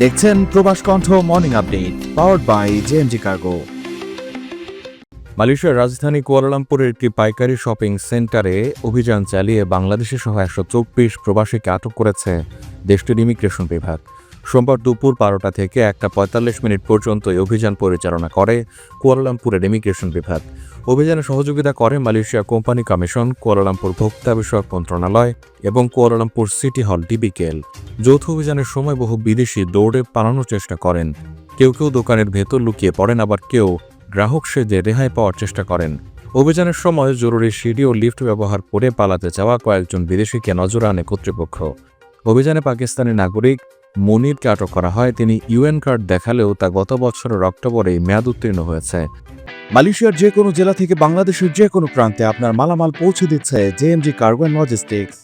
দেখছেন Probash Kantha morning update powered by JMG cargo মালয়েশিয়ার রাজধানী কুয়ালালামপুরের একটি পাইকারি শপিং সেন্টারে অভিযান চালিয়ে বাংলাদেশে সহ একশো চব্বিশ প্রবাসীকে আটক করেছে দেশটির ইমিগ্রেশন বিভাগ। সোমবার দুপুর বারোটা থেকে একটা পঁয়তাল্লিশ মিনিট পর্যন্ত এই অভিযান পরিচালনা করে কুয়ালালামপুরের ইমিগ্রেশন বিভাগ। অভিযানে সহযোগিতা করে মালয়েশিয়া কোম্পানি কমিশন, কুয়ালালামপুর ভোক্তা বিষয়ক মন্ত্রণালয় এবং কুয়ালালামপুর সিটি হল ডিবিকেল যৌথ অভিযানের সময় বহু বিদেশি দৌড়ে পালানোর চেষ্টা করেন। কেউ কেউ দোকানের ভেতর লুকিয়ে পড়েন, আবার কেউ গ্রাহক সেজে রেহাই পাওয়ার চেষ্টা করেন। অভিযানের সময় জরুরি সিঁড়ি ও লিফট ব্যবহার করে পালাতে যাওয়া কয়েকজন বিদেশিকে নজর আনে কর্তৃপক্ষ। অভিযানে পাকিস্তানি নাগরিক মনিরকে আটক করা হয়। তিনি ইউএন কার্ড দেখালেও তা গত বছরের অক্টোবরে মেয়াদ উত্তীর্ণ হয়েছে। মালয়েশিয়ার যে কোনো জেলা থেকে বাংলাদেশের যে কোনো প্রান্তে আপনার মালামাল পৌঁছে দিচ্ছে জেএমজি কার্গো অ্যান্ড লজিস্টিক্স।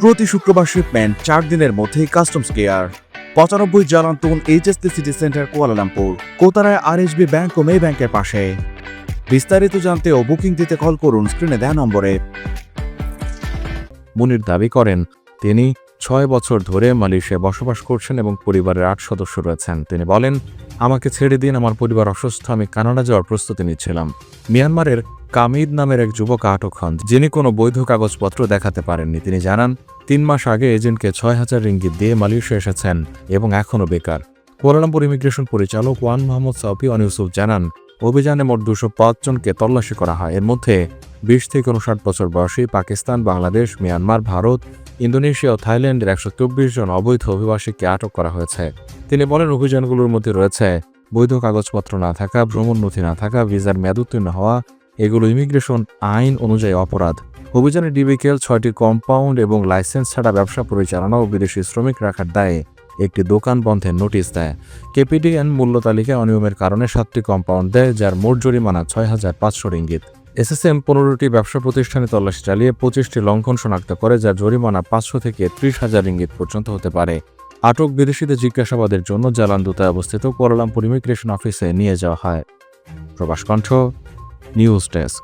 প্রতি শুক্রবার শিপমেন্ট চার দিনের মধ্যেই কাস্টমস কেয়ার। পঁচানব্বই Jalan Tun HST city centre Kuala Lumpur, কোতারায় আর আরএসবি ব্যাংক ও মে ব্যাংকের পাশে। বিস্তারিত জানতে ও বুকিং দিতে কল করুন স্ক্রিনে দেওয়া নম্বরে। মুনির দাবি করেন, তিনি ছয় বছর ধরে মালয়েশিয়ায় বসবাস করছেন এবং পরিবারের আট সদস্য রয়েছেন। তিনি বলেন, আমাকে ছেড়ে দিন, আমার পরিবার অসুস্থ, আমি কানাডা যাওয়ার প্রস্তুতি নিচ্ছিলাম। মিয়ানমারের কামিদ নামের এক যুবক আটক হন, যিনি কোনো বৈধ কাগজপত্র দেখাতে পারেননি। তিনি জানান, তিন মাস আগে এজেন্টকে ছয় হাজার রিঙ্গিত দিয়ে মালয়েশিয়া এসেছেন এবং এখনও বেকার। কুয়ালালামপুর ইমিগ্রেশন পরিচালক ওয়ান মোহাম্মদ সাউফি অন ইউসুফ জানান, অভিযানে মোট দুশো জনকে তল্লাশি করা হয়। এর মধ্যে বিশ থেকে উনষাট বছর বয়সী পাকিস্তান, বাংলাদেশ, মিয়ানমার, ভারত ইন্দোনেশিয়া ও থাইল্যান্ডের একশো চব্বিশ জন অবৈধ অভিবাসীকে আটক করা হয়েছে। তিনি বলেন, অভিযানগুলোর মধ্যে রয়েছে বৈধ কাগজপত্র না থাকা, ভ্রমণ নথি না থাকা, ভিসার মেয়াদ উত্তীর্ণ হওয়া, এগুলো ইমিগ্রেশন আইন অনুযায়ী অপরাধ। অভিযানে ডিবিকেল ছয়টি কম্পাউন্ড এবং লাইসেন্স ছাড়া ব্যবসা পরিচালনা ও বিদেশি শ্রমিক রাখার দায়ে একটি দোকান বন্ধের নোটিশ দেয়। কেপিডিএন মূল্য তালিকায় অনিয়মের কারণে সাতটি কম্পাউন্ড দেয়, যার মোট জরিমানা ছয় হাজার পাঁচশো রিঙ্গিত এসএসএম পনেরোটি ব্যবসা প্রতিষ্ঠানে তল্লাশি চালিয়ে পঁচিশটি লঙ্ঘন শনাক্ত করে, যা জরিমানা পাঁচশো থেকে ত্রিশ হাজার ইঙ্গিত পর্যন্ত হতে পারে। আটক বিদেশিদের জিজ্ঞাসাবাদের জন্য জালান দূতায় অবস্থিত কোয়ালালামপুর ইমিগ্রেশন অফিসে নিয়ে যাওয়া হয়। প্রবাস কণ্ঠ, নিউজ ডেস্ক।